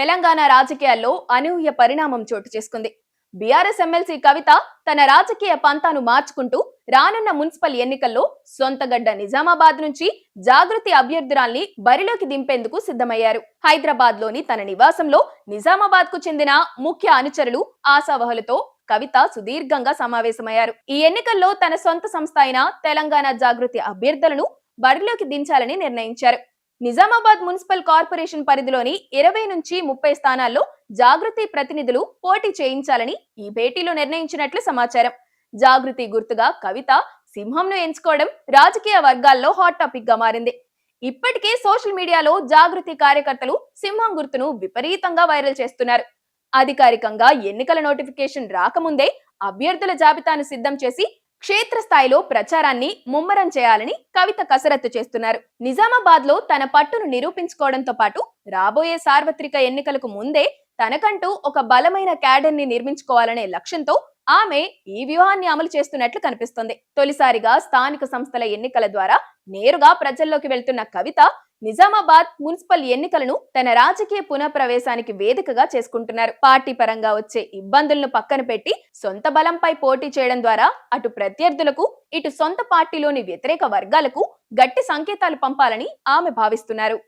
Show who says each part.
Speaker 1: తెలంగాణ రాజకీయాల్లో అనూహ్య పరిణామం చోటు చేసుకుంది. బీఆర్ఎస్ ఎమ్మెల్సీ కవిత తన రాజకీయ పంతాను మార్చుకుంటూ రానున్న మున్సిపల్ ఎన్నికల్లో సొంతగడ్డ నిజామాబాద్ నుంచి జాగృతి అభ్యర్థురాల్ని బరిలోకి దింపేందుకు సిద్ధమయ్యారు. హైదరాబాద్లోని తన నివాసంలో నిజామాబాద్కు చెందిన ముఖ్య అనుచరులు ఆశావహులతో కవిత సుదీర్ఘంగా సమావేశమయ్యారు. ఈ ఎన్నికల్లో తన సొంత సంస్థ అయిన తెలంగాణ జాగృతి అభ్యర్థులను బరిలోకి దించాలని నిర్ణయించారు. నిజామాబాద్ మున్సిపల్ కార్పొరేషన్ పరిధిలోని ఇరవై నుంచి ముప్పై స్థానాల్లో జాగృతి ప్రతినిధులు పోటీ చేయించాలని ఈ భేటీలో నిర్ణయించినట్లు సమాచారం. జాగృతి గుర్తుగా కవిత సింహంను ఎంచుకోవడం రాజకీయ వర్గాల్లో హాట్ టాపిక్గా మారింది. ఇప్పటికే సోషల్ మీడియాలో జాగృతి కార్యకర్తలు సింహం గుర్తును విపరీతంగా వైరల్ చేస్తున్నారు. అధికారికంగా ఎన్నికల నోటిఫికేషన్ రాకముందే అభ్యర్థుల జాబితాను సిద్ధం చేసి క్షేత్రస్థాయిలో ప్రచారాన్ని ముమ్మరం చేయాలని కవిత కసరత్తు చేస్తున్నారు. నిజామాబాద్లో తన పట్టును నిరూపించుకోవడంతో పాటు రాబోయే సార్వత్రిక ఎన్నికలకు ముందే తనకంటూ ఒక బలమైన క్యాడర్ని నిర్మించుకోవాలనే లక్ష్యంతో ఆమె ఈ వ్యూహాన్ని అమలు చేస్తున్నట్లు కనిపిస్తోంది. తొలిసారిగా స్థానిక సంస్థల ఎన్నికల ద్వారా నేరుగా ప్రజల్లోకి వెళ్తున్న కవిత నిజామాబాద్ మున్సిపల్ ఎన్నికలను తన రాజకీయ పునఃప్రవేశానికి వేదికగా చేసుకుంటున్నారు. పార్టీ పరంగా వచ్చే ఇబ్బందులను పక్కన పెట్టి సొంత బలంపై పోటీ చేయడం ద్వారా అటు ప్రత్యర్థులకు ఇటు సొంత పార్టీలోని వ్యతిరేక వర్గాలకు గట్టి సంకేతాలు పంపాలని ఆమె భావిస్తున్నారు.